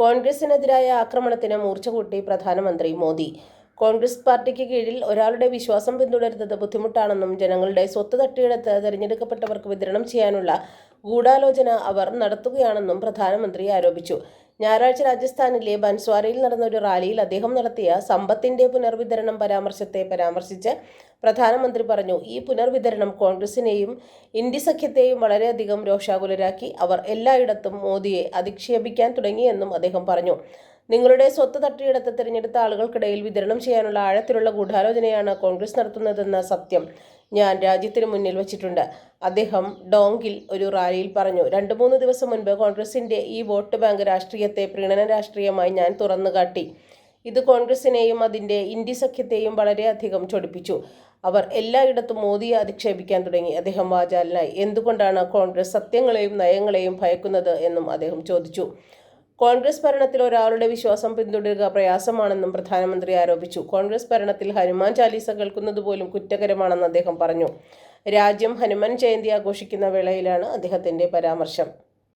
കോൺഗ്രസിനെതിരായ ആക്രമണത്തിന് മൂർച്ച കൂട്ടി പ്രധാനമന്ത്രി മോദി. കോൺഗ്രസ് പാർട്ടിക്ക് കീഴിൽ ഒരാളുടെ വിശ്വാസം പിന്തുടരുന്നത് ബുദ്ധിമുട്ടാണെന്നും ജനങ്ങളുടെ സ്വത്ത് തട്ടിയെടുത്ത് തെരഞ്ഞെടുക്കപ്പെട്ടവർക്ക് വിതരണം ചെയ്യാനുള്ള ഗൂഢാലോചന അവർ നടത്തുകയാണെന്നും പ്രധാനമന്ത്രി ആരോപിച്ചു. ഞായറാഴ്ച രാജസ്ഥാനിലെ ബൻസ്വാരയിൽ നടന്ന ഒരു റാലിയിൽ അദ്ദേഹം നടത്തിയ സമ്പത്തിന്റെ പുനർവിതരണം പരാമർശത്തെ പരാമർശിച്ച് പ്രധാനമന്ത്രി പറഞ്ഞു ഈ പുനർവിതരണം കോൺഗ്രസിനെയും ഇന്ത്യ സഖ്യത്തെയും വളരെയധികം രോഷാകുലരാക്കി. അവർ എല്ലായിടത്തും മോദിയെ അധിക്ഷേപിക്കാൻ തുടങ്ങിയെന്നും അദ്ദേഹം പറഞ്ഞു. നിങ്ങളുടെ സ്വത്ത് തട്ടിയെടുത്ത് തിരഞ്ഞെടുത്ത ആളുകൾക്കിടയിൽ വിതരണം ചെയ്യാനുള്ള ആഴത്തിലുള്ള ഗൂഢാലോചനയാണ് കോൺഗ്രസ് നടത്തുന്നതെന്ന സത്യം ഞാൻ രാജ്യത്തിന് മുന്നിൽ വച്ചിട്ടുണ്ട്. അദ്ദേഹം ഡോങ്കിൽ ഒരു റാലിയിൽ പറഞ്ഞു രണ്ട് മൂന്ന് ദിവസം മുൻപ് കോൺഗ്രസിന്റെ ഈ വോട്ട് ബാങ്ക് രാഷ്ട്രീയത്തെ പ്രീണന രാഷ്ട്രീയമായി ഞാൻ തുറന്നുകാട്ടി ഇത് കോൺഗ്രസിനെയും അതിന്റെ ഇന്ത്യ സഖ്യത്തെയും വളരെയധികം ചൊടിപ്പിച്ചു. അവർ എല്ലായിടത്തും മോദിയെ അധിക്ഷേപിക്കാൻ തുടങ്ങി. അദ്ദേഹം വാചാലിനായി. എന്തുകൊണ്ടാണ് കോൺഗ്രസ് സത്യങ്ങളെയും നയങ്ങളെയും ഭയക്കുന്നത്? എന്നും അദ്ദേഹം ചോദിച്ചു. കോൺഗ്രസ് ഭരണത്തിൽ ഒരാളുടെ വിശ്വാസം പിന്തുടരുക പ്രയാസമാണെന്നും പ്രധാനമന്ത്രി ആരോപിച്ചു. കോൺഗ്രസ് ഭരണത്തിൽ ഹനുമാൻ ചാലീസ കേൾക്കുന്നത് പോലും കുറ്റകരമാണെന്ന് അദ്ദേഹം പറഞ്ഞു. രാജ്യം ഹനുമാൻ ജയന്തി ആഘോഷിക്കുന്ന വേളയിലാണ് അദ്ദേഹത്തിന്റെ പരാമർശം.